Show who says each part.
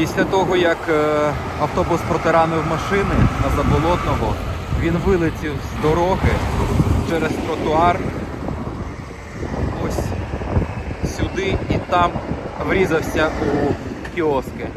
Speaker 1: Після того, як е, автобус протиранив машини на Заболотного, він вилетів з дороги через тротуар. Ось сюди і там врізався у кіоски.